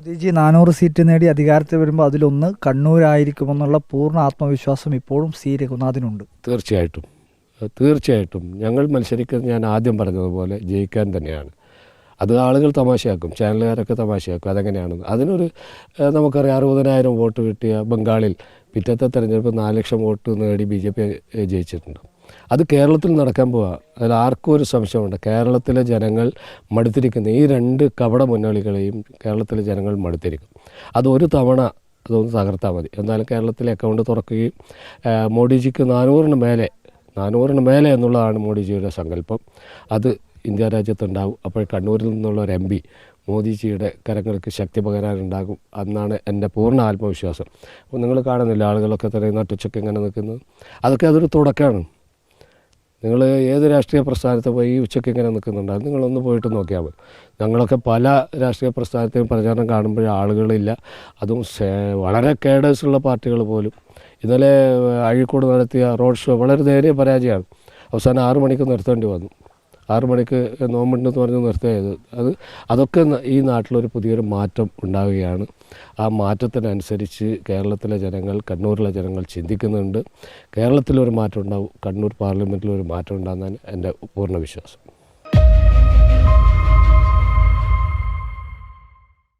മോദിജി നാനൂറ് സീറ്റ് നേടി അധികാരത്തിൽ വരുമ്പോൾ അതിലൊന്ന് കണ്ണൂരായിരിക്കുമെന്നുള്ള പൂർണ ആത്മവിശ്വാസം ഇപ്പോഴും സി രഘുനാഥിനുണ്ട്. തീർച്ചയായിട്ടും. തീർച്ചയായിട്ടും. ഞങ്ങൾ മത്സരിക്കുന്നത് ഞാൻ ആദ്യം പറഞ്ഞതുപോലെ ജയിക്കാൻ തന്നെയാണ്. അത് ആളുകൾ തമാശയാക്കും. ചാനലുകാരൊക്കെ തമാശയാക്കും. അതെങ്ങനെയാണെന്ന് അതിനൊരു നമുക്കറിയാം അറുപതിനായിരം വോട്ട് കിട്ടിയ ബംഗാളിൽ പിറ്റത്തെ തെരഞ്ഞെടുപ്പ് നാല് ലക്ഷം വോട്ട് നേടി ബി ജെ പി ജയിച്ചിട്ടുണ്ട്. അത് കേരളത്തിൽ നടക്കാൻ പോവുക അതിൽ ആർക്കും ഒരു സംശയമുണ്ട് കേരളത്തിലെ ജനങ്ങൾ മടുത്തിരിക്കുന്ന ഈ രണ്ട് കപട മുന്നണികളെയും കേരളത്തിലെ ജനങ്ങൾ മടുത്തിരിക്കും. അത് ഒരു തവണ അതൊന്ന് തകർത്താൽ മതി. എന്നാലും കേരളത്തിലെ അക്കൗണ്ട് തുറക്കുകയും മോഡിജിക്ക് നാനൂറിന് മേലെ നാനൂറിന് മേലെ എന്നുള്ളതാണ് മോഡിജിയുടെ സങ്കല്പം. അത് ഇന്ത്യ രാജ്യത്തുണ്ടാവും. അപ്പോൾ കണ്ണൂരിൽ നിന്നുള്ള ഒരു എം പി മോദിജിയുടെ കരങ്ങൾക്ക് ശക്തി പകരാനുണ്ടാകും എന്നാണ് എന്റെ പൂർണ ആത്മവിശ്വാസം. അപ്പോൾ നിങ്ങൾ കാണുന്നില്ല ആളുകളൊക്കെ തന്നെ നട്ടുച്ചൊക്കെ ഇങ്ങനെ നിൽക്കുന്നത്? അതൊക്കെ അതൊരു തുടക്കമാണ്. നിങ്ങൾ ഏത് രാഷ്ട്രീയ പ്രസ്ഥാനത്ത് പോയി ഉച്ചയ്ക്ക് ഇങ്ങനെ നിൽക്കുന്നുണ്ടാകും നിങ്ങളൊന്ന് പോയിട്ട് നോക്കിയാൽ മതി. ഞങ്ങളൊക്കെ പല രാഷ്ട്രീയ പ്രസ്ഥാനത്തെയും പ്രചാരണം കാണുമ്പോൾ ആളുകളില്ല. അതും വളരെ കേഡേഴ്സുള്ള പാർട്ടികൾ പോലും. ഇന്നലെ അഴീക്കോട് നടത്തിയ റോഡ് ഷോ വളരെ നേരിയ പരാജയമാണ്. അവസാനം ആറു മണിക്ക് നിർത്തേണ്ടി വന്നു. ആറു മണിക്ക് നോമ്പുണ്ടെന്ന് പറഞ്ഞ് നിർത്തിയത്. അത് അതൊക്കെ ഈ നാട്ടിലൊരു പുതിയൊരു മാറ്റം ഉണ്ടാവുകയാണ്. ആ മാറ്റത്തിനനുസരിച്ച് കേരളത്തിലെ ജനങ്ങൾ കണ്ണൂരിലെ ജനങ്ങൾ ചിന്തിക്കുന്നുണ്ട്. കേരളത്തിലൊരു മാറ്റം ഉണ്ടാവും കണ്ണൂർ പാർലമെന്റിലൊരു മാറ്റം ഉണ്ടാകുന്നതാണ് എന്റെ പൂർണ വിശ്വാസം.